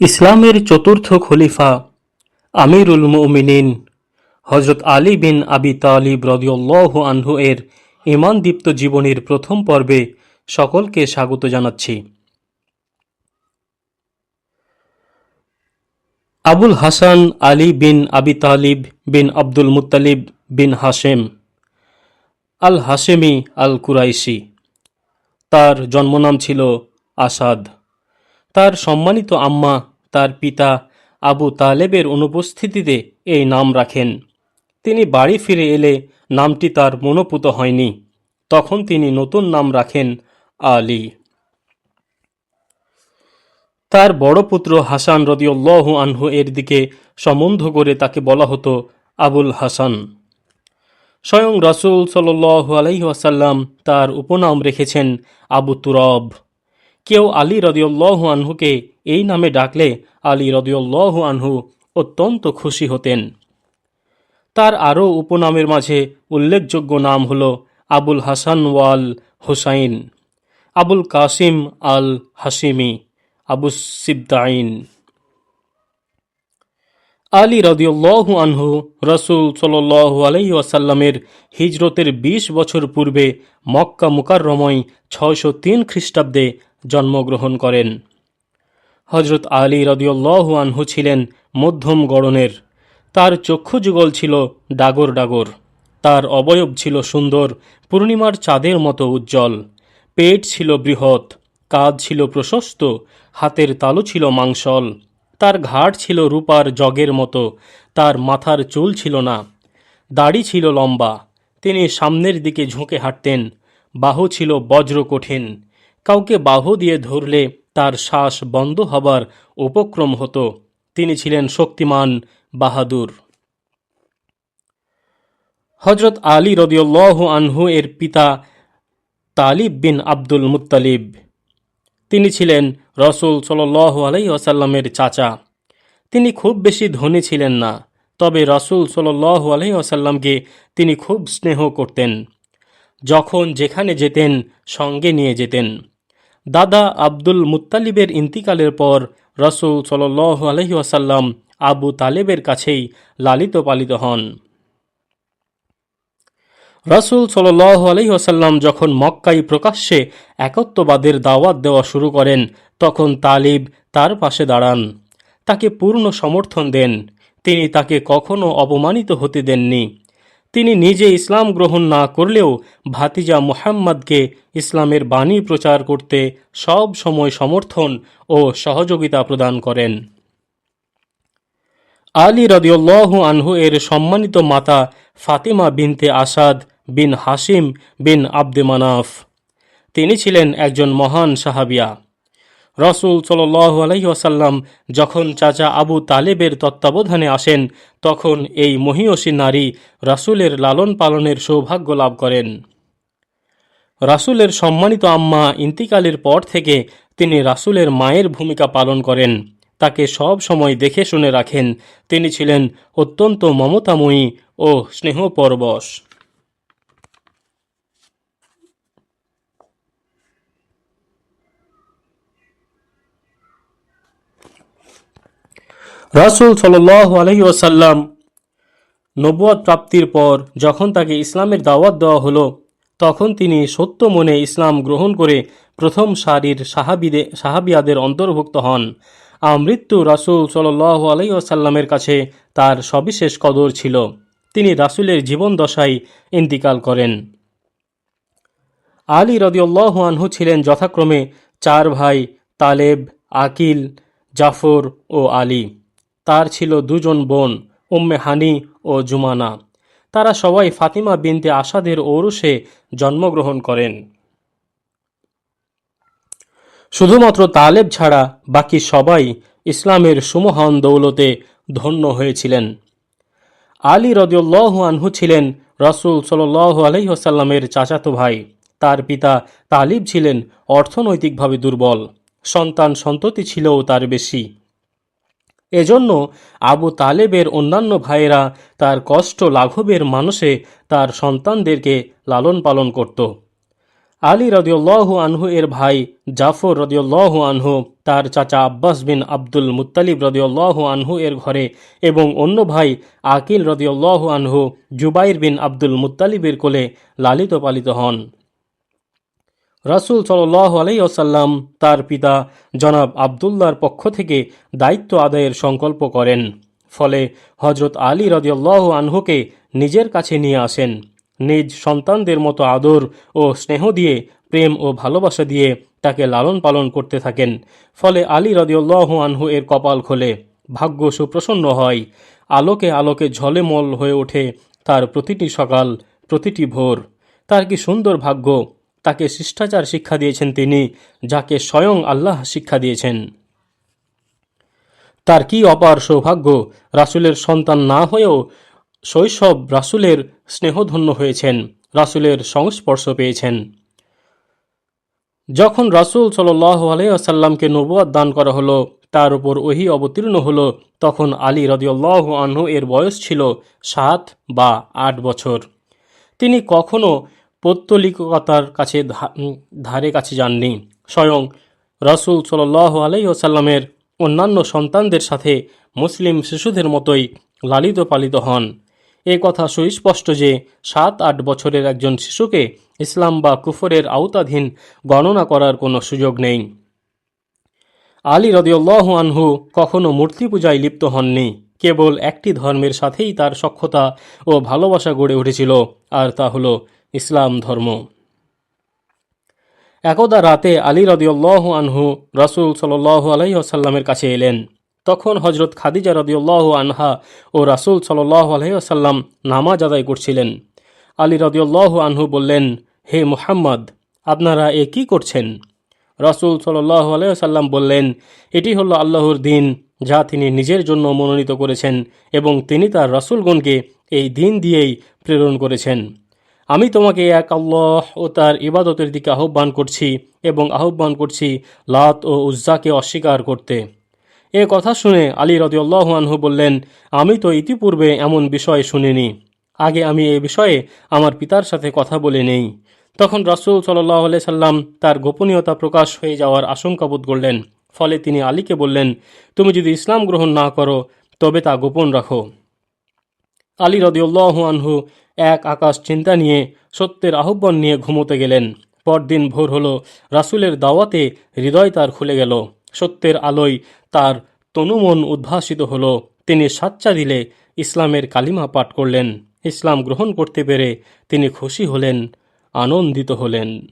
ইসলামের চতুর্থ খলিফা আমিরুল মুমিনিন। হজরত আলী বিন আবি তালিব রদিউল্লাহ আনহু এর ইমানদীপ্ত জীবনীর প্রথম পর্বে সকলকে স্বাগত জানাচ্ছি। Abul Hasan Ali bin Abi Talib bin Abdul Muttalib bin Hashim al Hashimi al Qurashi তার জন্মনাম ছিল আসাদ। তার সম্মানিত আম্মা, তার পিতা আবু তালেবের অনুপস্থিতিতে এই নাম রাখেন। তিনি বাড়ি ফিরে এলে নামটি তার মনোপুত হয়নি। তখন তিনি নতুন নাম রাখেন আলী। তার বড় পুত্র হাসান রদিউল্লাহ আনহু এর দিকে সম্বন্ধ করে তাকে বলা হতো আবুল হাসান। স্বয়ং রাসূল সাল্লাল্লাহু আলাইহি ওয়াসাল্লাম তার উপনাম রেখেছেন আবু তুরব। কেউ আলী রদিউল্লাহ আনহুকে এই নামে ডাকলে আলী রদিউল্লাহ আনহু অত্যন্ত খুশি হতেন। তার আরও উপনামের মাঝে উল্লেখযোগ্য নাম হল আবুল হাসান ওয়াল হুসাইন, আবুল কাসিম আল হাসিমি, আবু সিবদাইন। আলী রদিউল্লাহ আনহু রসুল সাল্লাল্লাহু আলাইহি ওয়াসাল্লামের হিজরতের ২০ বছর পূর্বে মক্কা মুকাররময় ছয়শো তিন খ্রিস্টাব্দে জন্মগ্রহণ করেন। হজরত আলী রদিউল্লাহ আনহু ছিলেন মধ্যম গড়নের। তার চক্ষু যুগল ছিল ডাগর ডাগর। তার অবয়ব ছিল সুন্দর, পূর্ণিমার চাঁদের মতো উজ্জ্বল। পেট ছিল বৃহৎ, কাঁধ ছিল প্রশস্ত, হাতের তালু ছিল মাংসল। তার ঘাট ছিল রূপার জগের মতো, তার মাথার চুল ছিল না। দাড়ি ছিল লম্বা, তিনি সামনের দিকে ঝুঁকে হাঁটতেন, বাহু ছিল বজ্র কঠিন কাউকে বাহু দিয়ে ধরলে তার শ্বাস বন্ধ হবার উপক্রম হতো। তিনি ছিলেন শক্তিমান, বাহাদুর। হজরত আলী রদিউল্লাহ আনহু এর পিতা তালিব বিন আব্দুল মুত্তালিব। তিনি ছিলেন রসুল সাল্লাহ আলাই আসাল্লামের চাচা। তিনি খুব বেশি ধনী ছিলেন না, তবে রসুল সাল্লাহ আলাই আসাল্লামকে তিনি খুব স্নেহ করতেন। যখন যেখানে যেতেন, সঙ্গে নিয়ে যেতেন। দাদা আব্দুল মুত্তালিবের ইন্তিকালের পর রসুল সাল্লাহ আলহি আসাল্লাম আবু তালেবের কাছেই লালিত পালিত হন। রসুল সাল্লাহ আলহিহাসাল্লাম যখন মক্কাই প্রকাশ্যে একত্ববাদের দাওয়াত দেওয়া শুরু করেন, তখন তালিব তার পাশে দাঁড়ান। তাকে পূর্ণ সমর্থন দেন। তিনি তাকে কখনো অপমানিত হতে দেননি। তিনি নিজে ইসলাম গ্রহণ না করলেও ভাতিজা মুহাম্মদকে ইসলামের বাণী প্রচার করতে সব সময় সমর্থন ও সহযোগিতা প্রদান করেন। আলী রদিউল্লাহ আনহু এর সম্মানিত মাতা ফাতিমা বিনতে আসাদ বিন হাসিম বিন আব্দে মানাফ। তিনি ছিলেন একজন মহান সাহাবিয়া। রসুল সাল্লাহ আলহিহাসাল্লাম যখন চাচা আবু তালেবের তত্ত্বাবধানে আসেন, তখন এই মহিয়সী নারী রাসুলের লালন পালনের সৌভাগ্য লাভ করেন। রাসুলের সম্মানিত আম্মা ইন্তিকালের পর থেকে তিনি রাসুলের মায়ের ভূমিকা পালন করেন। তাকে সব সময় দেখে শুনে রাখেন। তিনি ছিলেন অত্যন্ত মমতাময়ী ও স্নেহপরবশ। রাসুল সাল আলহি ওসাল্লাম নবুয়াদ প্রাপ্তির পর যখন তাকে ইসলামের দাওয়াত দেওয়া হলো, তখন তিনি সত্য মনে ইসলাম গ্রহণ করে প্রথম সারির সাহাবিদে, সাহাবিয়াদের অন্তর্ভুক্ত হন। আমৃত্যু রাসুল সাল আলাই আসাল্লামের কাছে তার সবিশেষ কদর ছিল। তিনি রাসুলের জীবন দশায় ইন্তিকাল করেন। আলী রদিউল্লাহ আনহু ছিলেন যথাক্রমে চার ভাই, তালেব, আকিল, জাফর ও আলী। তার ছিল দুজন বোন, উম্মে হানি ও জুমানা। তারা সবাই ফাতিমা বিনতে আসাদের ঔরসে জন্মগ্রহণ করেন। শুধুমাত্র তালেব ছাড়া বাকি সবাই ইসলামের সুমহান দৌলতে ধন্য হয়েছিলেন। আলী রদিউল্লাহ আনহু ছিলেন রসুল সাল আলহিহাসাল্লামের চাচাতো ভাই। তার পিতা তালিব ছিলেন অর্থনৈতিকভাবে দুর্বল। সন্তান সন্ততি ছিলও তার বেশি। এজন্য আবু তালেবের অন্যান্য ভাইয়েরা তার কষ্ট লাঘবের মানুষে তার সন্তানদেরকে লালন পালন করত। আলী রদিউল্লাহ আনহু এর ভাই জাফর রদিউল্লাহ আনহু, তার চাচা আব্বাস বিন আব্দুল মুত্তালিব রদিউল্লাহ আনহু এর ঘরে এবং অন্য ভাই আকিল রদিউল্লাহ আনহু, জুবাইর বিন আব্দুল মুত্তালিবের কোলে লালিত পালিত হন। রাসুল সাল্লাহ আলাইসাল্লাম তার পিতা জনাব আবদুল্লার পক্ষ থেকে দায়িত্ব আদায়ের সংকল্প করেন। ফলে হজরত আলী রদিয়াল্লাহ আনহুকে নিজের কাছে নিয়ে আসেন। নিজ সন্তানদের মতো আদর ও স্নেহ দিয়ে, প্রেম ও ভালোবাসা দিয়ে তাকে লালন পালন করতে থাকেন। ফলে আলী রদিউল্লাহ আনহু এর কপাল খোলে, ভাগ্য সুপ্রসন্ন হয়। আলোকে আলোকে ঝলেমল হয়ে ওঠে তার প্রতিটি সকাল, প্রতিটি ভোর। তার কি সুন্দর ভাগ্য! তাকে শিষ্টাচার শিক্ষা দিয়েছেন তিনি, যাকে স্বয়ং আল্লাহ শিক্ষা দিয়েছেন। তার কি অপার সৌভাগ্য? রাসুলের সন্তান না হয়েও শৈশব রাসুলের স্নেহধন্য হয়েছেন, রাসুলের সংস্পর্শ পেয়েছেন। যখন রাসুল সাল্লাহ আলাইসাল্লামকে নবুয়াদ দান করা হলো, তার উপর ওহি অবতীর্ণ হলো, তখন আলী রদিউল্লাহ আনহু এর বয়স ছিল সাত বা আট বছর। তিনি কখনো পৌত্তলিকতার কাছে ধারে কাছে যাননি। স্বয়ং রাসুল সাল্লাহ আলাইসাল্লামের অন্যান্য সন্তানদের সাথে মুসলিম শিশুদের মতোই লালিত পালিত হন। এ কথা সুস্পষ্ট যে সাত আট বছরের একজন শিশুকে ইসলাম বা কুফরের আওতাধীন গণনা করার কোনো সুযোগ নেই। আলী রদিউল্লাহ আনহু কখনো মূর্তি পূজায় লিপ্ত হননি। কেবল একটি ধর্মের সাথেই তার সক্ষতা ও ভালোবাসা গড়ে উঠেছিল, আর তা হল ইসলাম ধর্ম। একদা রাতে আলী রদিউল্লাহ আনহু রাসুল সাল্লাহ আলাইসাল্লামের কাছে এলেন। তখন হজরত খাদিজা রদিউল্লাহ আনহা ও রাসুল সাল্লাহ আলাইসাল্লাম নামাজ আদায় করছিলেন। আলী রদিউল্লাহ আনহু বললেন, হে মুহাম্মদ, আপনারা এ কি করছেন? রাসুল সাল্লাহ আলাইসাল্লাম বললেন, এটি হলো আল্লাহর দিন, যা তিনি নিজের জন্য মনোনীত করেছেন এবং তিনি তার রাসুলগণকে এই দিন দিয়েই প্রেরণ করেছেন। আমি তোমাকে এক আল্লাহ ও তার ইবাদতের দিকে আহ্বান করছি এবং আহ্বান করছি লাত ও উজ্জাকে অস্বীকার করতে। এ কথা শুনে আলী রদিউল্লাহ আনহু বললেন, আমি তো ইতিপূর্বে এমন বিষয় শুনিনি। আগে আমি এ বিষয়ে আমার পিতার সাথে কথা বলে নেই। তখন রাসুল সাল্লাহ সাল্লাম তার গোপনীয়তা প্রকাশ হয়ে যাওয়ার আশঙ্কা বোধ করলেন। ফলে তিনি আলীকে বললেন, তুমি যদি ইসলাম গ্রহণ না করো, তবে তা গোপন রাখো। আলী রদিউল্লাহ আনহু এক আকাশ চিন্তা নিয়ে, সত্যের আহ্বান নিয়ে ঘুমোতে গেলেন। পরদিন ভোর হলো, রাসুলের দাওয়াতে হৃদয় তার খুলে গেল। সত্যের আলোয় তার তনুমন উদ্ভাসিত হলো। তিনি সাচ্চা দিলে ইসলামের কালিমা পাঠ করলেন। ইসলাম গ্রহণ করতে পেরে তিনি খুশি হলেন, আনন্দিত হলেন।